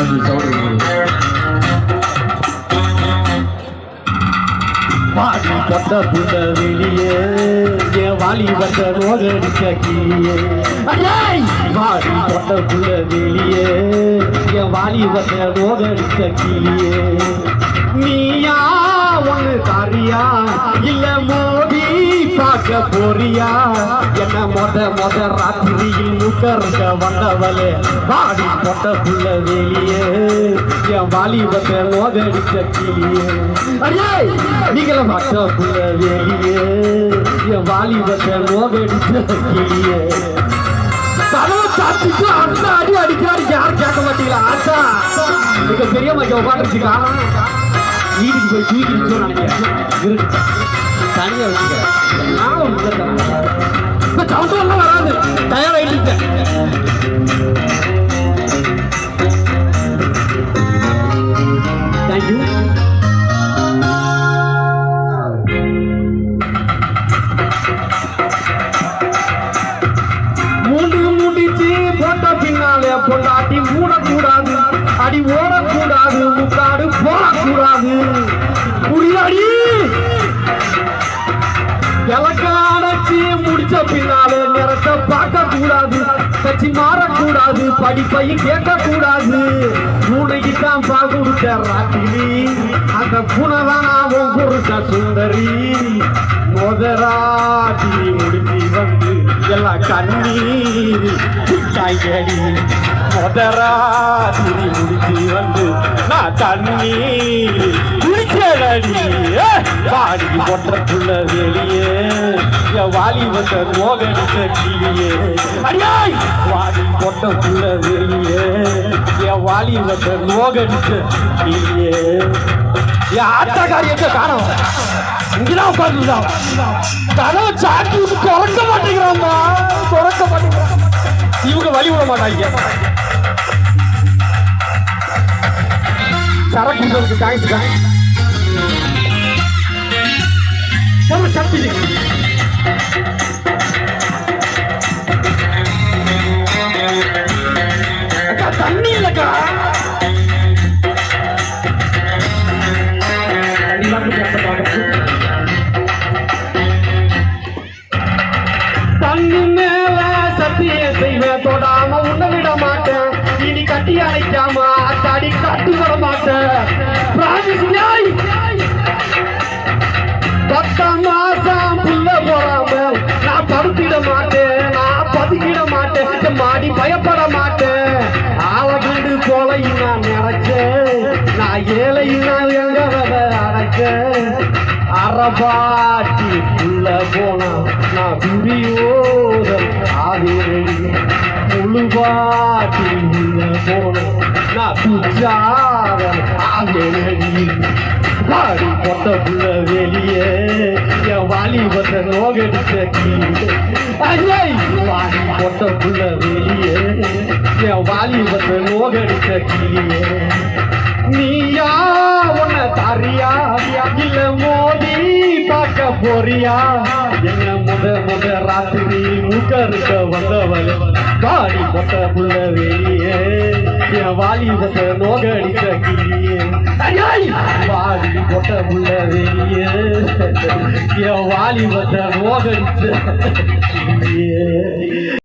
கொஞ்சம் சவுண்ட் பாடி பட்ட புள்ள வெளியே என் வாலி வந்த ரோகடிக்க கீழே பாடி பட்ட புள்ள வெளியே என் வாலி வந்த ரோகடிக்க கீழே நீயா ஒன்று தாரியா இல்ல மோதி பார்க்க போறியா என்ன மொத மொத ராத்திரியில் முக்கருக்க வந்தவளே. பாடி பொட்ட புள்ள வெளியே. என் வாலிபத்தை வந்த ரோகடிக்க கிளியே. அடியே! நீங்கள மட்ட புள்ள வெளியே. என் வாலிபத்தை நோகடிச்ச கிளியே. கதவை சாத்திட்டு அந்த அடி அடிக்கிறாரு. யாரும் கேட்க மாட்டீங்களா? ஆச்சா மிக பெரிய வீட்டுக்கு போய் தூக்கிட்டு நினைக்கிறேன் தனியா வச்சுக்கிறேன் இப்ப வராது. தயாராகிட்டு தேங்க்யூ மூன்று முடிச்சு போட்ட பின்னாலே பொண்டாட்டி மூடக்கூடாது. அடி ஓடக்கூடாது முக்காடு போடக்கூடாது. முடிச்ச பின்னாலே நிறத்தை பார்க்க கூடாது கட்சி மாறக்கூடாது. படிப்பையும் கேட்க கூடாது பூனைக்கு தான் பால் ராத்திரி. அந்த பூனை தான் அவன் குருச சுந்தரி முதராட்டி முடிஞ்சு வந்து எல்லாம் கண்ணீர் பிச்சாங்கடி முதராத்திரி முடிஞ்சு வந்து நான் தண்ணீர் குடிச்சடி பாடி பொட்டக்குள்ள வெளியே என் வாலி வந்த மோகடிச்ச கிளியே. அடியாய்! வாடி பொட்டக்குள்ள வெளியே என் வாலி வந்த மோகடிச்ச கிளியே. என் ஆட்டக்காரி எங்க காணோம்? இங்கதான் உட்காந்துதான் கதவை சாட்டி விட்டு திறக்க மாட்டேங்கிறாம்மா. திறக்க மாட்டேங்கிறான். இவங்க வழி விட மாட்டாங்க. சரக்கு தேங்க்ஸ் நம்ம சக்தி தண்ணி இல்லக்கா தண்ணி மேல சத்திய செய்வேன் தொடாம உன்னை விட மாட்டேன் இனி கட்டி அணைக்காம அத்தாடி கட்டு விட மாட்டேன் பத்தாம் மாட்டேன். மாடி பயப்பட மாட்டேன். ஆள கண்டு நான் நினைச்சேன் நான் ஏழையும் நான் எங்க வர அடைச்சேன். அறபாட்டி புள்ள போனா நான் புரியோத ஆகிறேன் முழுபாட்டி உள்ள போனா நான் துச்சாதன் ஆகிறேன் பாடி பொட்ட புள்ள வெளியே வாலி வந்த நோகடிச்ச வாலி வாடி வெளியே என் வந்த நோகடிச்ச கிளியே நீயா உன்ன தாரியா இல்ல மோதி பார்க்க போறியா? என்ன முத முத ராத்திரி முக்கருக்க வந்தவள். வாலி பொட்ட என் வாலிபத்தை வாடி பொட்ட புள்ள வெளியே என் வாலிபத்தை நோகடிச்ச